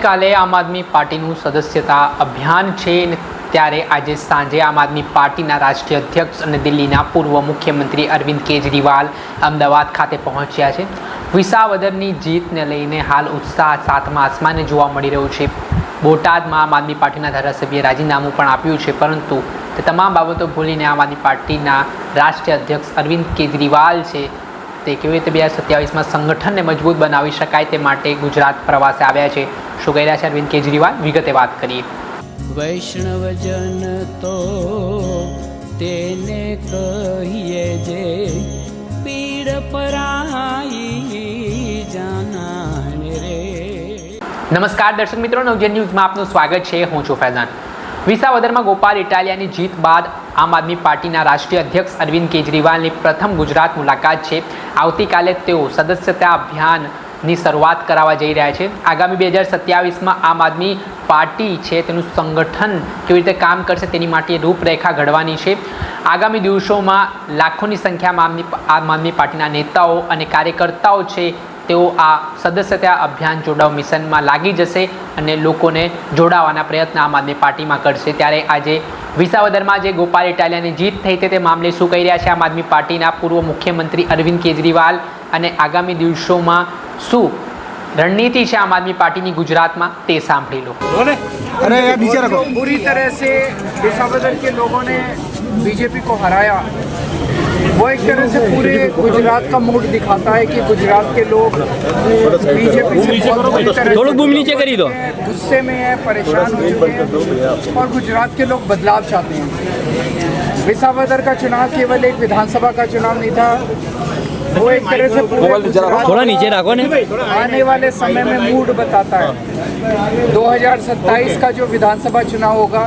આવતીકાલે આમ આદમી પાર્ટીનું સદસ્યતા અભિયાન છે ત્યારે આજે સાંજે આમ આદમી પાર્ટીના રાષ્ટ્રીય અધ્યક્ષ અને દિલ્હીના પૂર્વ મુખ્યમંત્રી અરવિંદ કેજરીવાલ અમદાવાદ ખાતે પહોંચ્યા છે. વિસાવદરની જીતને લઈને હાલ ઉત્સાહ સાતમા આસમાને જોવા મળી રહ્યો છે. બોટાદમાં આમ આદમી પાર્ટીના ધારાસભ્યે રાજીનામું પણ આપ્યું છે, પરંતુ તે તમામ બાબતો ભૂલીને આમ આદમી પાર્ટીના રાષ્ટ્રીય અધ્યક્ષ અરવિંદ કેજરીવાલ છે. તે કેવી રીતે બે હજાર સત્યાવીસમાં સંગઠનને મજબૂત બનાવી શકાય તે માટે ગુજરાત પ્રવાસે આવ્યા છે. શું કહી રહ્યા છે અરવિંદ કેજરીવાલ? વિગતે વાત કરીએ. વૈષ્ણવજન તો તેને કહીએ જે પીડ પરાઈ જાનાને રે. નમસ્કાર દર્શક મિત્રો નવજન ન્યૂઝમાં આપનું સ્વાગત છે. હું છું ફૈઝાન. વિસાવદરમાં ગોપાલ ઇટાલિયાની જીત બાદ આમ આદમી પાર્ટીના રાષ્ટ્રીય અધ્યક્ષ અરવિંદ કેજરીવાલની પ્રથમ ગુજરાત મુલાકાત છે. આવતીકાલે તેઓ સદસ્યતા અભિયાનની શરૂઆત કરાવવા જઈ રહ્યા છે. આગામી બે હજાર સત્યાવીસમાં આમ આદમી પાર્ટી છે, તેનું સંગઠન કેવી રીતે કામ કરશે તેની માટે રૂપરેખા ઘડવાની છે. આગામી દિવસોમાં લાખોની સંખ્યામાં આમ આદમી પાર્ટીના નેતાઓ અને કાર્યકર્તાઓ છે, તેઓ આ સદસ્યતા અભિયાન જોડાવ મિશનમાં લાગી જશે અને લોકોને જોડાવાના પ્રયત્ન આમ આદમી પાર્ટીમાં કરશે. ત્યારે આજે વિસાવદરમાં જે ગોપાલ ઇટાલિયાની જીત થઈ તે મામલે શું કહી રહ્યા છે આમ આદમી પાર્ટીના પૂર્વ મુખ્યમંત્રી અરવિંદ કેજરીવાલ અને આગામી દિવસોમાં શું રણનીતિ છે આમ આદમી પાર્ટીની ગુજરાતમાં તે સાંભળી લો अरे यार नीचे रखो बुरी तरह से विसावदर के लोगों ने बीजेपी को हराया वो एक तरह से पूरे गुजरात का मूड दिखाता है कि गुजरात के लोग बीजेपी से बहुत बुरी तरह થોડુંક ભૂમિ નીચે કરી દો. से गुस्से में है परेशान हो चुके हैं और गुजरात के लोग बदलाव चाहते हैं विसावदर का चुनाव केवल एक विधानसभा का चुनाव नहीं था एक तरह से थोड़ा नीचे रखो ने। आने वाले समय में मूड बताता है। 2027 का जो विधानसभा चुनाव होगा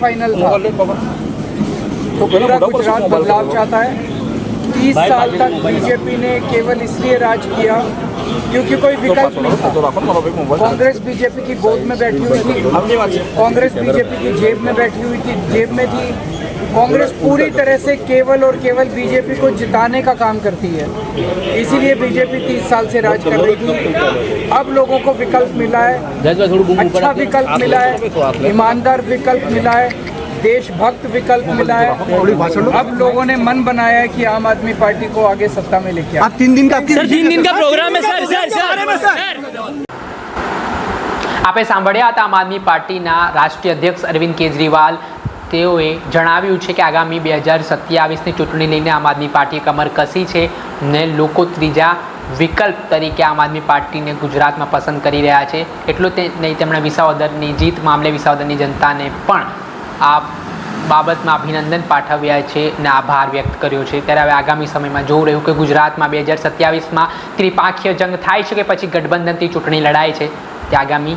फाइनल था। तो पूरा गुजरात बदलाव चाहता है। तीस साल तक बीजेपी ने केवल इसलिए राज किया क्योंकि कोई विकल्प नहीं था। कांग्रेस बीजेपी की गोद में बैठी हुई थी। कांग्रेस बीजेपी की जेब में बैठी हुई थी। जेब में थी। कांग्रेस पूरी तरह से केवल और केवल बीजेपी को जिताने का काम करती है इसीलिए बीजेपी तीस साल से राज कर रही थी अब लोगों को विकल्प मिला है अच्छा विकल्प मिला है ईमानदार विकल्प मिला है देशभक्त विकल्प मिला है अब लोगों ने मन बनाया है कि आम आदमी पार्टी को आगे सत्ता में लेके आए आप तीन दिन का आपकी સર तीन दिन का प्रोग्राम है सर सर सर આપે સાંભળ્યા હતા આમ આદમી પાર્ટીના રાષ્ટ્રીય અધ્યક્ષ અરવિંદ કેજરીવાલ તેઓએ જણાવ્યું છે કે આગામી બે હજાર સત્યાવીસની ચૂંટણી લઈને આમ આદમી પાર્ટીએ કમર કસી છે ને લોકો ત્રીજા વિકલ્પ તરીકે આમ આદમી પાર્ટીને ગુજરાતમાં પસંદ કરી રહ્યા છે. એટલું તે નહીં, તેમણે વિસાવદરની જીત મામલે વિસાવદરની જનતાને પણ આ બાબતમાં અભિનંદન પાઠવ્યા છે અને આભાર વ્યક્ત કર્યો છે. ત્યારે હવે આગામી સમયમાં જોવું રહ્યું કે ગુજરાતમાં બે હજાર સત્યાવીસમાં ત્રિપાંખીય જંગ થાય છે કે પછી ગઠબંધનથી ચૂંટણી લડાય છે. તે આગામી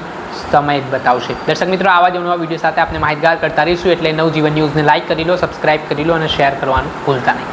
સમય બતાવશે. દર્શક મિત્રો, આવા જ નવા વીડિયો સાથે આપણે માહિતગાર કરતા રહીશું. એટલે નવજીવન ન્યૂઝને લાઇક કરી લો સબસ્ક્રાઇબ કરી લો અને શેર કરવાનું ભૂલતા નહીં.